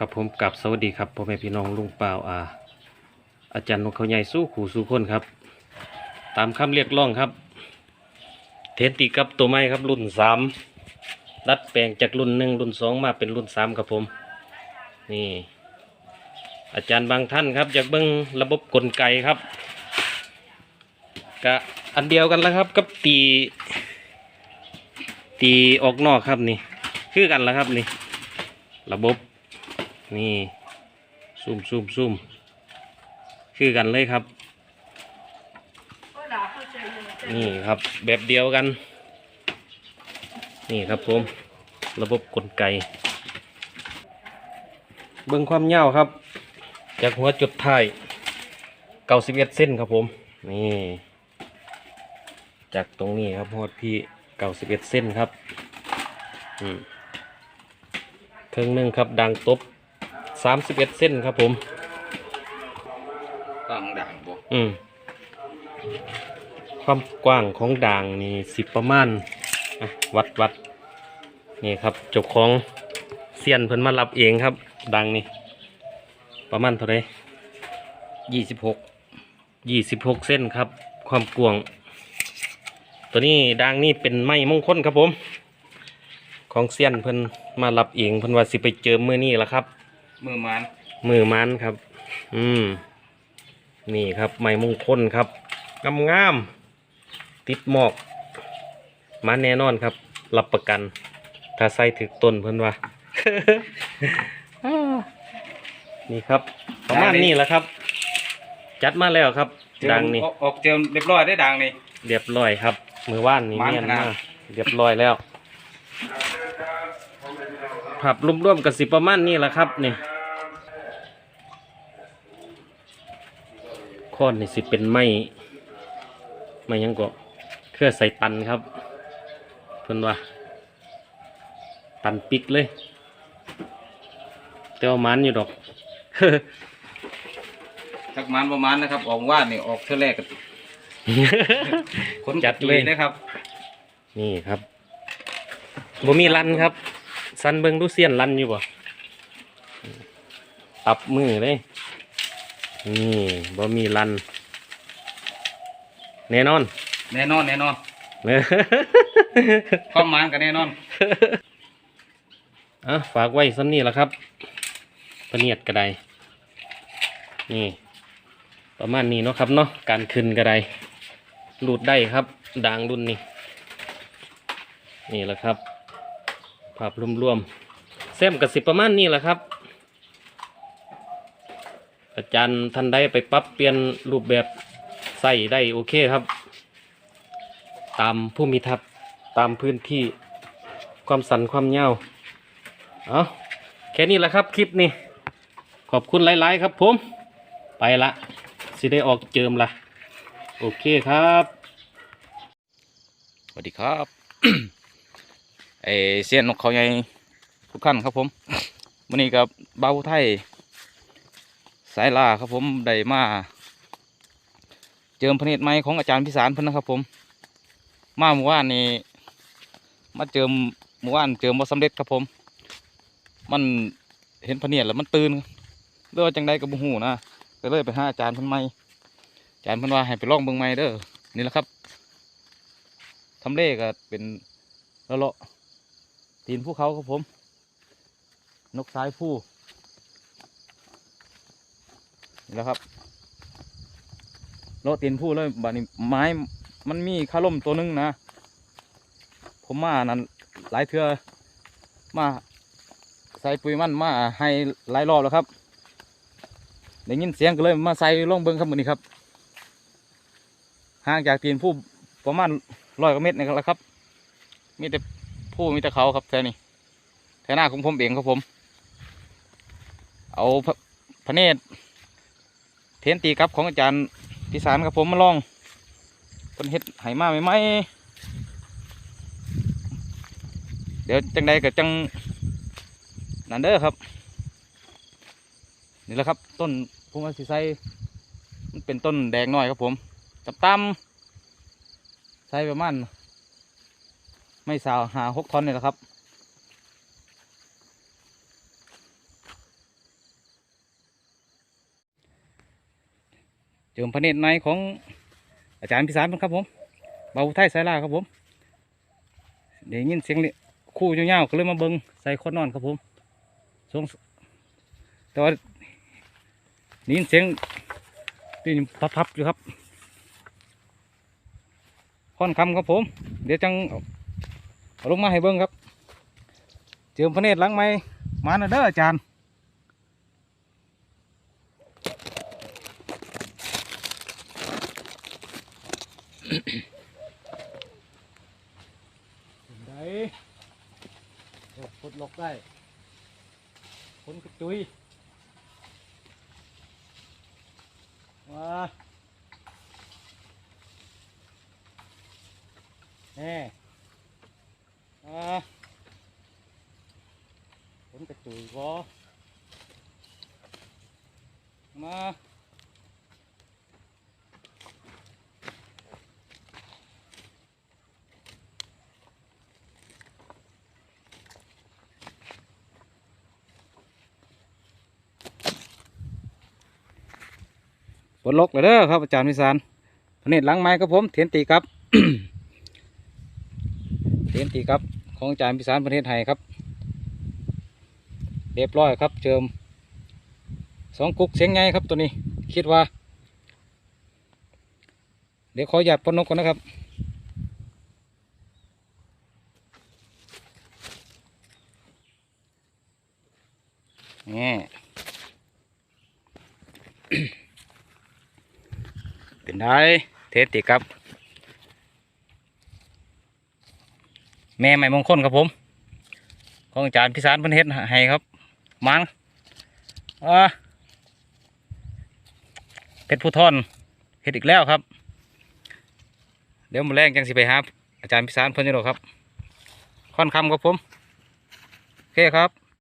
ครับผมกับสวัสดีครับพ่อแม่พี่น้องลุงเปล่าอา อาจารย์นกเขาใหญ่สู้ขู่สู้คนครับ ตามคำเรียกร้องครับ เทนตีกับตัวไม้ครับรุ่นสามดัดแปลงจากรุ่นหนึ่งรุ่นสองมาเป็นรุ่นสามครับผม นี่ อาจารย์บางท่านครับอยากเบิ้งระบบกลไกครับกะอันเดียวกันแล้วครับกับตี ตีออกนอกครับนี่ คือกันแล้วครับนี่ ระบบ นี่ซูมซูมซูมคือกันเลยครับ นี่ครับแบบเดียวกัน นี่ครับผม ระบบกลไก เบิ่งความยาวครับ จากหัวจุดท้าย91เอ็ดเส้นครับผม นี่ จากตรงนี้ครับหัวพี่91เอ็ดเส้นครับ อืมเครื่องหนึ่งครับดังตบ สามสิบเอ็ดเส้นครับผมตั้งด่างบ่อืมความกว้างของด่างนี่สิบประมาณอะวัดวัดนี่ครับเจ้าของเซียนเพิ่นมารับเองครับ ดังนี่ประมาณเท่าไหรยี่สิบหกยี่สิบหกเส้นครับ ความกว้าง ตัวนี้ดังนี่เป็นไม้มงคลครับผม ของเซียนเพิ่นมารับเองเพิ่นว่าสิไปเจอมือนี่ละครับ มือมันมือมันครับ อืม นี่ครับไม้มงคลครับงามงามๆติดหมอกมาแน่นอนครับ รับประกัน ถ้าใส่ถึกต้นเพิ่นว่านี่ครับ ประมาณนี้แหละครับ จัดมาแล้วครับ ดังนี่ออกออกเจิมเรียบร้อยได้ดังนี่เรียบร้อยครับ มือว่านนี่มันเมียนขนาดมากเรียบร้อยแล้วผับร่วมๆกับสิประมาณนี้แหละครับนี่ ค้อนนี่สิเป็นไม้ไม้หยังก็เครือใส่ตันครับเพิ่นว่า ตันปิกเลยแต่ว่ามันอยู่ดอกทักมันประมาณนะครับ ออกว่านนี่ออกเท่าแรกกันคนจัดเลยนะครับ นี่ครับบ่มีรันครับ สันเบิงดูเซียนรันอยู่บ่ตับมือเลย นี่บ่มีรัน แน่นอน แน่นอนแน่นอนเนอะความมันกันแน่นอนอะฝากไว้ซ้ำนี่ละครับปะเนียดกระไดนี่ ประมาณนี้เนาะครับเนาะการขึ้นกระไดหลุดได้ครับด่างรุ่นนี้ นี่แหละครับภาพรวมๆแซมกับสิประมาณนี้แหละครับ อาจารย์ท่านได้ไปปรับเปลี่ยนรูปแบบใส่ได้โอเคครับ ตามผู้มีทัศน์ตามพื้นที่ความสันความยาเอาแค่นี้แหละครับคลิปนี้ ขอบคุณหลาย ๆ ครับผม ไปละสิได้ออกเจิมละโอเคครับสวัสดีครับไอเสียนนกเขาใหญ่ทุกขั้นครับผมวันนี้กับเบาไทย สายลาครับผมได้มาเจิมพเนตรไม้ของอาจารย์พิสารเพิ่นนะครับผม มาเมื่อวานนี้มาเจิมเมื่อวานเจิมบ่สำเร็จครับผม มันเห็นพเนตรแล้วมันตื่นเรื่องจังใดกับบุหูนะก็เลยไปหาอาจารย์พิ่นใหม่อาจารย์พิ่นว่าให้ไปลองเบิ่งใหม่เด้อนี่แหละครับทำเลก็เป็นละเลาะตีนภูเขาครับผม นกสายผู้ แหละครับเลาะตียนผู้เลยบานี้ไม้มันมีคาล่มตัวหนึงนะ ผมมานั้นหลายเทือมาใส่ปุ๋ยมันมาให้หลายรอบแล้วครับได้ยินเสียงก็เลยมาใส่ล่องเบิ้งครับมือนี้ครับห่างจากตีนผู้ประมาณร้อยกว่าเมตรนี่แหละครับ มีแต่ผู้มีแต่เขาครับแถวนี้แถวหน้าของผมเองครับผม เอาพระเนตร เทนตีกับของอาจารย์พิสารครับผมมาลองเป็นเฮ็ดไหมาใหม่ๆเดี๋ยวจังใดก็จังนันเด้อครับ นี่แหละครับต้นผมว่าสิใส่มันเป็นต้นแดงหน้อยครับผมต่ำๆใช้ประมาณไม่สาวหาหกท่อนนี่แหละครับ จิมพระเนตรในของอาจารย์พิสารครับผมเบาไทยสายลาครับผมเดี๋ยวยินเสียงคู่ยาวๆก็เลยมาเบิงใส่คนนอนครับผมสงแต่ว่าได้นเสียงนี่พับๆอยู่ครับค่อนคำครับผม เดี๋ยวจังเอาลงมาให้เบิ้งครับ เจิมพระเนตรหลังไม้มาหน่ะเด้ออาจารย์ ได้พดลกได้คนกระจุยมาแน่มาคนกระจุยบอมา ปลดล็อกเลยเด้อครับอาจารย์วิสารพระเนตรหล้างไม้ครับผมเทียนตีครับเทียนตีครับของอาจารย์พิสารประเทศไทยครับเรียบร้อยครับเจิมสองกุกเสียงไงครับตัวนี้คิดว่า เดี๋ยวขอหยาดปนนกก่อนนะครับนี่ เป็นได้เทสติครับ แม่ใหม่มงคลครับผม ของอาจารย์พิสารพันเฮ็ดให้ครับมันอ่าเพชรผู้ทอนเฮ็ดอีกแล้วครับ เดี๋ยวมาแรงจังสิไปหาอาจารย์พิสารเพิ่นอยู่หรอครับ ค่อนคำครับผม โอเคครับ